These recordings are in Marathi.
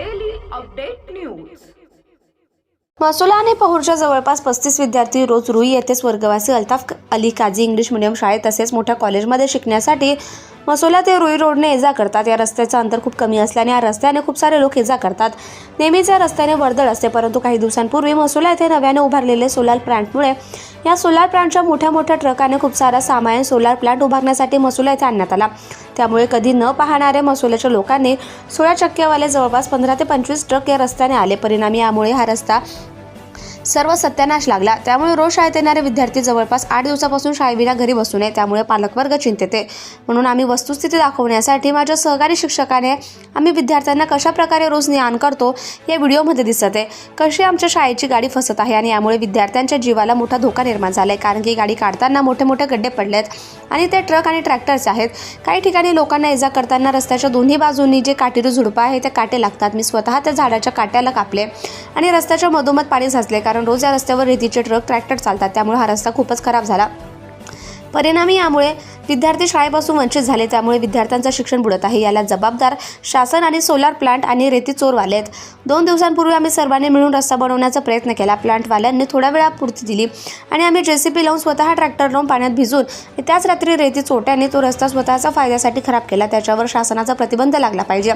अपडेट न्यूज मासोला आणि पहुरच्या जवळपास पस्तीस विद्यार्थी रोज रुई येथे स्वर्गवासी अल्ताफ अली काझी इंग्लिश मिडियम शाळेत तसेच मोठ्या कॉलेजमध्ये शिकण्यासाठी मसोला ते रुई रोडने ये जा करतात. या रस्त्याचं अंतर खूप कमी असल्याने या रस्त्याने खूप सारे लोक ये जा करतात. नेहमीच या रस्त्याने वर्दळ असते परंतु काही दिवसांपूर्वी मसोला येथे नव्याने उभारलेले सोलार प्लांटमुळे या सोलार प्लांटच्या मोठ्या मोठ्या ट्रकाने खूप सारा सामान सोलार प्लांट उभारण्यासाठी मसुला येथे आणण्यात आला. त्यामुळे कधी न पाहणाऱ्या मसुल्याच्या लोकांनी सोळा चक्क्यावाले जवळपास पंधरा ते पंचवीस ट्रक या रस्त्याने आले. परिणामी यामुळे हा रस्ता सर्व सत्यानाश लागला. त्यामुळे रोज शाळेत येणारे विद्यार्थी जवळपास आठ दिवसापासून शाळेविना घरी बसू नये त्यामुळे पालकवर्ग चिंतेत आहे. म्हणून आम्ही वस्तुस्थिती दाखवण्यासाठी माझ्या सहकारी शिक्षकाने आम्ही विद्यार्थ्यांना कशा प्रकारे रोज ज्ञान करतो या व्हिडिओमध्ये दिसत आहे. कशी आमच्या शाळेची गाडी फसत आहे आणि यामुळे विद्यार्थ्यांच्या जीवाला मोठा धोका निर्माण झाला आहे कारण की गाडी काढताना मोठे मोठे गड्डे पडलेत आणि ते ट्रक आणि ट्रॅक्टर्स आहेत. काही ठिकाणी लोकांना इजा करताना रस्त्याच्या दोन्ही बाजूंनी जे काटेरी झुडपं आहे ते काटे लागतात. मी स्वतः त्या झाडाच्या काट्याला कापले आणि रस्त्याच्या मधोमध पाणी साचले. कारण कारण रोज या रस्त्यावर रेतीचे ट्रक ट्रॅक्टर चालतात. त्यामुळे हा रस्ता खूपच खराब झाला. परिणामी यामुळे विद्यार्थी शाळेपासून वंचित झाले त्यामुळे विद्यार्थ्यांचं शिक्षण बुडत आहे. याला जबाबदार शासन आणि सोलार प्लांट आणि रेती चोरवाले आहेत. दोन दिवसांपूर्वी आम्ही सर्वांनी मिळून रस्ता बनवण्याचा प्रयत्न केला. प्लांटवाल्यांनी थोड्या वेळापुरती दिली आणि आम्ही जेसीपी लावून स्वतः ट्रॅक्टर लावून पाण्यात भिजून त्याच रात्री रेती चोट्याने तो रस्ता स्वतःचा फायद्यासाठी खराब केला. त्याच्यावर शासनाचा प्रतिबंध लागला पाहिजे.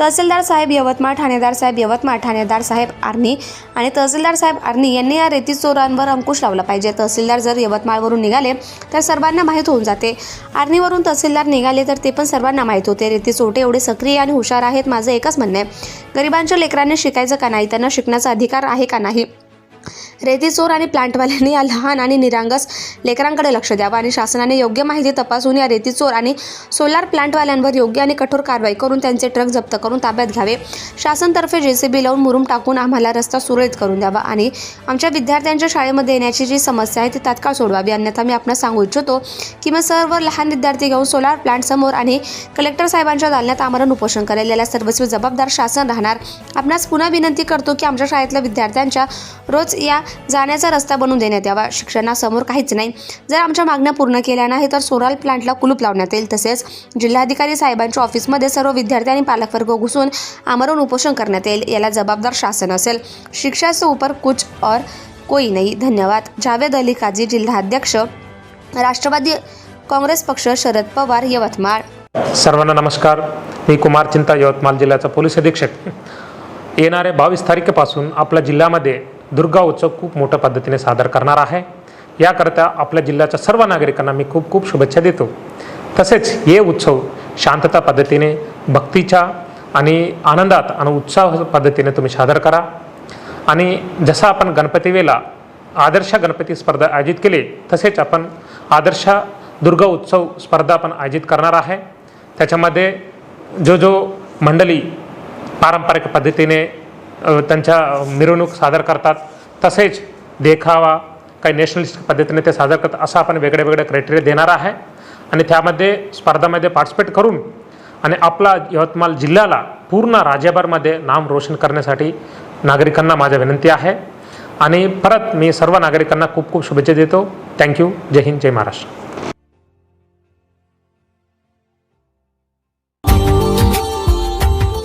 तहसीलदार साहेब यवतमाळ ठाणेदार साहेब यवतमाळ ठाणेदार साहेब आर्नी आणि तहसीलदार साहेब आर्नी यांनी या रेती चोरांवर अंकुश लावला पाहिजे. तहसीलदार जर यवतमाळवरून निघाले तर सर्वांना माहीत होऊन जाते. आर्नीवरून तहसीलदार निघाले तर ते पण सर्वांना माहीत होते. रेती चोटे एवढे सक्रिय आणि हुशार आहेत माझं एकच म्हणणं आहे. गरिबांच्या लेकरांनी शिकायचं का नाही? त्यांना शिकण्याचा अधिकार आहे का नाही? रेती चोर आणि प्लांटवाल्यांनी या लहान आणि निरांगस लेकरांकडे लक्ष द्यावं आणि शासनाने योग्य माहिती तपासून या रेती चोर आणि सोलार प्लांटवाल्यांवर योग्य आणि कठोर कारवाई करून त्यांचे ट्रक जप्त करून ताब्यात घ्यावे. शासनतर्फे जेसीबी लावून मुरुम टाकून आम्हाला रस्ता सुरळीत करून द्यावा आणि आमच्या विद्यार्थ्यांच्या शाळेमध्ये येण्याची जी समस्या आहे ती तात्काळ सोडवावी. अन्यथा मी आपण सांगू इच्छितो की मग सर्व लहान विद्यार्थी घेऊन सोलार प्लांट समोर आणि कलेक्टर साहेबांच्या दालन्यात आमरण उपोषण करेल याला सर्वस्वी जबाबदार शासन राहणार. आपणास पुन्हा विनंती करतो की आमच्या शाळेतल्या विद्यार्थ्यांच्या रोज या जाण्याचा रस्ता बनवून देण्यात यावा. शिक्षणासमोर काहीच नाही. जर आमच्या मागण्या पूर्ण केल्या नाही तर सोराल प्लांटला कुलूप लावण्यात येईल. तसेच जिल्हाधिकारी साहेबांच्या ऑफिसमध्ये सर्व विद्यार्थी आणि पालकवर्ग घुसून आमरण उपोषण करण्यात येईल. याला जबाबदार शासन असेल. शिक्षा से ऊपर कुछ और कोई नाही. धन्यवाद. जावेद अली काझी जिल्हाध्यक्ष राष्ट्रवादी काँग्रेस पक्ष शरद पवार यवतमाळ. सर्वांना नमस्कार. मी कुमार चिंता यवतमाळ जिल्ह्याचा पोलीस अधीक्षक. येणाऱ्या बावीस तारखेपासून आपल्या जिल्ह्यामध्ये दुर्गा उत्सव खूप मोठ्या पद्धतीने सादर करणार आहे. याकरता आपल्या जिल्ह्याच्या सर्व नागरिकांना मी खूप खूप शुभेच्छा देतो. तसेच हे उत्सव शांतता पद्धतीने भक्तीच्या आणि आनंदात आणि उत्साह पद्धतीने तुम्ही सादर करा. आणि जसं आपण गणपतीवेळेला आदर्श गणपती स्पर्धा आयोजित केली तसेच आपण आदर्श दुर्गा उत्सव स्पर्धा आपण आयोजित करणार आहे. त्याच्यामध्ये जो जो मंडळी पारंपरिक पद्धतीने त्यांच्या मिरवणूक सादर करतात. तसेच देखावा काही नॅशनलिस्ट पद्धतीने ते सादर करतात असं आपण वेगळे वेगळे क्रायटेरिया देणार आहे. आणि त्यामध्ये स्पर्धामध्ये पार्टिसिपेट करून आणि आपला यवतमाळ जिल्ह्याला पूर्ण राज्यभरमध्ये नाम रोशन करण्यासाठी नागरिकांना माझ्या विनंती आहे. आणि परत मी सर्व नागरिकांना खूप खूप शुभेच्छा देतो. थँक्यू जय हिंद जय Maharashtra.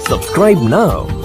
Subscribe now.